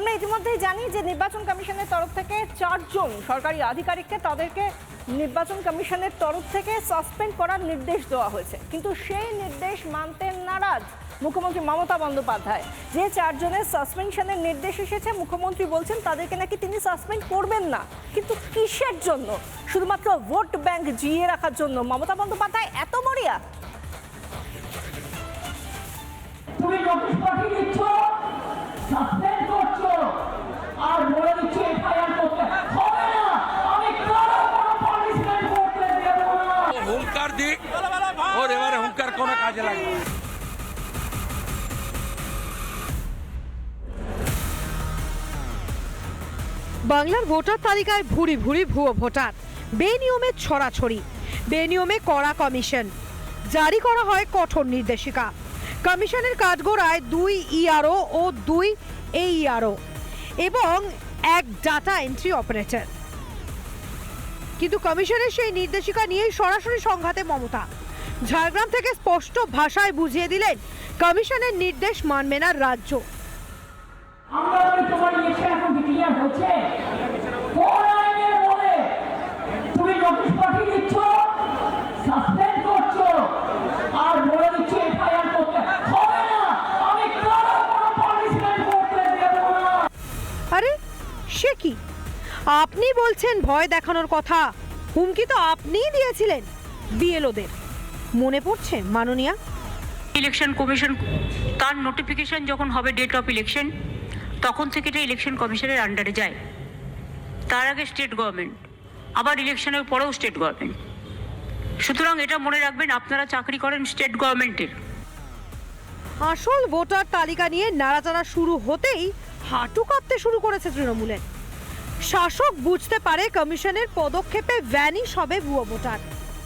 আমরা ইতিমধ্যেই জানি যে নির্বাচন কমিশনের তরফ থেকে চারজন সরকারি আধিকারিককে তাদেরকে নির্বাচন কমিশনের তরফ থেকে সাসপেন্ড করার নির্দেশ দেওয়া হয়েছে। কিন্তু সেই নির্দেশ মানতে নারাজ মুখ্যমন্ত্রী মমতা বন্দ্যোপাধ্যায়। যে চারজনের সাসপেনশনের নির্দেশ এসেছে, মুখ্যমন্ত্রী বলছেন তাদেরকে নাকি তিনি সাসপেন্ড করবেন না। কিন্তু কিসের জন্য? শুধুমাত্র ভোট ব্যাংক জিয়ে রাখার জন্য। মমতা বন্দ্যোপাধ্যায় এত মরিয়া লাগবে। বাংলার ভোটার তালিকায় ভুরি ভুরি ভুয়ো ভোটার। বেনিয়মে ছড়াছড়ি, বেনিয়মে কড়া কমিশন। জারি করা হয় কঠোর নির্দেশিকা। কমিশনের কাঠগোড়ায় দুই ইআরও ও দুই এইআরও এবং এক ডাটা এন্ট্রি অপারেটর। কিন্তু কমিশনের সেই নির্দেশিকা নিয়েই সরাসরি সংঘাতে মমতা। ঝাড়গ্রাম থেকে স্পষ্ট ভাষায় বুঝিয়ে দিলেন কমিশনের নির্দেশ মানবে না রাজ্য। আরে সে কি? আপনি বলছেন ভয় দেখানোর কথা। হুমকি তো আপনিই দিয়েছিলেন বিএলওদের। মনে পড়ছে? মাননীয়া? ইলেকশন কমিশন তার নোটিফিকেশন যখন হবে ডেট অফ ইলেকশন তখন থেকে এটা ইলেকশন কমিশনের আন্ডারে যায়। তার আগে স্টেট গভর্নমেন্ট আবার ইলেকশনের পরেও স্টেট গভর্নমেন্ট সুতরাং এটা মনে রাখবেন আপনারা চাকরি করেন স্টেট গভর্নমেন্টের আসল ভোটার তালিকা নিয়ে নাড়াচাড়া শুরু হতেই হাঁটু কাঁপতে শুরু করেছে তৃণমূলের। শাসক বুঝতে পারে কমিশনের পদক্ষেপে ভ্যানিশ হবে ভুয়ো ভোটার।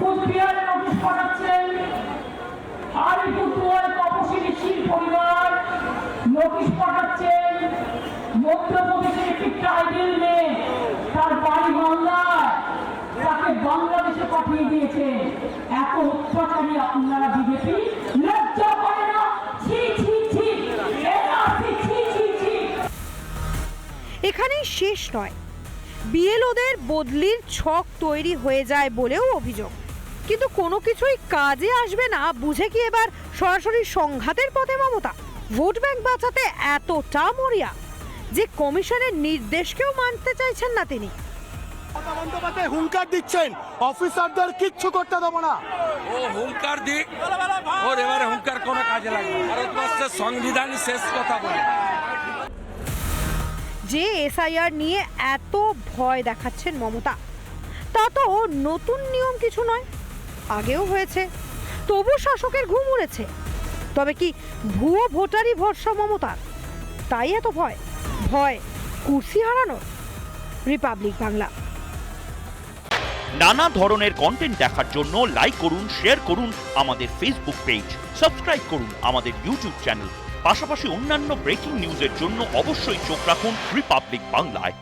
কুচবিহারে নোটিশ পাঠাচ্ছেন আলিপুরদুয়ারে পরিবার। নোটিশ পাঠাচ্ছেন মধ্যপ্রদেশের একটি ট্রাইবেল মেয়ে, তার বাড়ি বাংলায় তাকে বাংলাদেশে পাঠিয়ে দিয়েছে। এত অত্যাচারী আপনারা বিজেপি? লজ্জা করে না? এখানেই শেষ নয়। বিএলওদের বদলির ছক তৈরি হয়ে যায় বলেও অভিযোগ। কিন্তু কোনো কিছুই কাজে আসবে না। বুঝে কি এবার সরাসরি সংঘাতের পথে মমতা? ভোট ব্যাংক বাঁচাতে এতটা মরিয়া। যে কমিশনের নির্দেশকেও মানতে চাইছেন না তিনি। বন্দ্যোপাধ্যায় হুঙ্কার দিচ্ছেন। অফিসারদের কিচ্ছু করতে দেবো না। ও হুঙ্কার দিক ওর এবারে হুঙ্কার কোনো কাজে লাগবে। ভারতবর্ষের সংবিধানই শেষ কথা বলে। যে এসআইআর নিয়ে এত ভয় দেখাচ্ছেন মমতা তা তো নতুন নিয়ম কিছু নয়। আগেও হয়েছে তবু শাসকের ঘুম উড়েছে। তবে কি ভুয়ো ভোটারই ভরসা মমতার? তাই এত ভয়? ভয় কুর্সি হারানোর? রিপাবলিক বাংলা। নানা ধরনের কন্টেন্ট দেখার জন্য লাইক করুন শেয়ার করুন আমাদের ফেসবুক পেজ সাবস্ক্রাইব করুন আমাদের ইউটিউব চ্যানেল পাশাপাশি অন্যান্য ব্রেকিং নিউজের জন্য অবশ্যই চোখ রাখুন রিপাবলিক বাংলায়